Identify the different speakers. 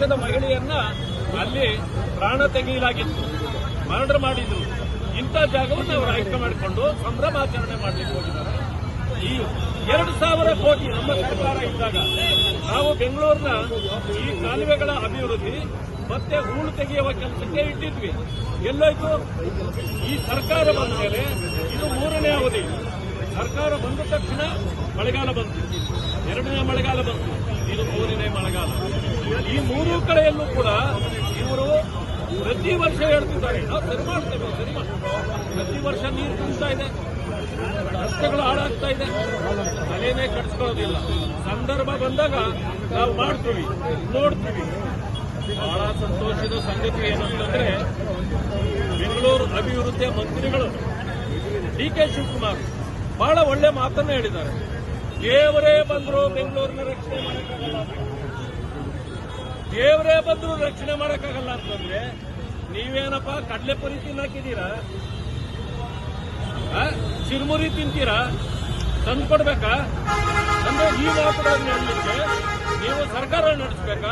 Speaker 1: ವರ್ಷದ ಮಹಿಳೆಯನ್ನ ಅಲ್ಲಿ ಪ್ರಾಣ ತೆಗೆಯಲಾಗಿತ್ತು. ಮರ್ಡರ್ ಮಾಡಿದ್ರು. ಇಂಥ ಜಾಗವನ್ನು ಅವರು ಆಯ್ಕೆ ಮಾಡಿಕೊಂಡು ಸಂಭ್ರಮಾಚರಣೆ ಮಾಡಲಿಕ್ಕೆ ಹೋಗಿದ್ದಾರೆ. ಈ ಎರಡು ಸಾವಿರ ಕೋಟಿ ನಮ್ಮ ಸರ್ಕಾರ ಇದ್ದಾಗ ನಾವು ಬೆಂಗಳೂರಿನ ಈ ಕಾಲುವೆಗಳ ಅಭಿವೃದ್ಧಿ ಮತ್ತೆ ಹೂಳು ತೆಗೆಯುವ ಕೆಲಸಕ್ಕೆ ಇಟ್ಟಿದ್ವಿ. ಎಲ್ಲೋಯ್ತು? ಈ ಸರ್ಕಾರ ಬಂದ ಮೇಲೆ ಇದು ಮೂರನೇ ಅವಧಿ. ಸರ್ಕಾರ ಬಂದ ತಕ್ಷಣ ಮಳೆಗಾಲ ಬಂತು. ಎರಡನೇ ಮಳೆಗಾಲ ಬಂತು. ಇದು ಮೂರನೇ ಈ ಮೂರು ಕಡೆಯಲ್ಲೂ ಕೂಡ ಇವರು ಪ್ರತಿ ವರ್ಷ ಹೇಳ್ತಿದ್ದಾರೆ, ನಾವು ಸರಿ ಮಾಡ್ತೇವೆ ಸರಿ ಮಾಡ್ತೇವೆ. ಪ್ರತಿ ವರ್ಷ ನೀರು ತುಂಬ್ತಾ ಇದೆ. ರಸ್ತೆಗಳು ಹಾಳಾಗ್ತಾ ಇದೆ. ತಲೆನೇ ಕಟ್ಸ್ಕೊಳ್ಳೋದಿಲ್ಲ ಸಂದರ್ಭ ಬಂದಾಗ ನಾವು ಮಾಡ್ತೀವಿ, ನೋಡ್ತೀವಿ. ಬಹಳ ಸಂತೋಷದ ಸಂಗತಿ ಏನಂತಂದ್ರೆ ಬೆಂಗಳೂರು ಅಭಿವೃದ್ಧಿಯ ಮಂತ್ರಿಗಳು ಡಿ ಕೆ ಶಿವಕುಮಾರ್ ಬಹಳ ಒಳ್ಳೆ ಮಾತನ್ನು ಹೇಳಿದ್ದಾರೆ. ದೇವರೇ ಬಂದರೂ ಬೆಂಗಳೂರಿನ ರಕ್ಷಣೆ ಮಾಡಕ್ಕಾಗಲ್ಲ ದೇವರೇ ಬಂದ್ರು ರಕ್ಷಣೆ ಮಾಡಕ್ಕಾಗಲ್ಲ ಅಂತಂದ್ರೆ ನೀವೇನಪ್ಪ ಕಡಲೆಪುರಿ ತಿನ್ನಾಕಿದ್ದೀರಾ? ಆ? ಚಿರುಮುರಿ ತಿಂತೀರಾ? ತಂದ್ಕೊಡ್ಬೇಕಾ? ಅಂದ್ರೆ ಈ ಮಾತುಗಳನ್ನು ನೀವು ಸರ್ಕಾರ ನಡೆಸಬೇಕಾ?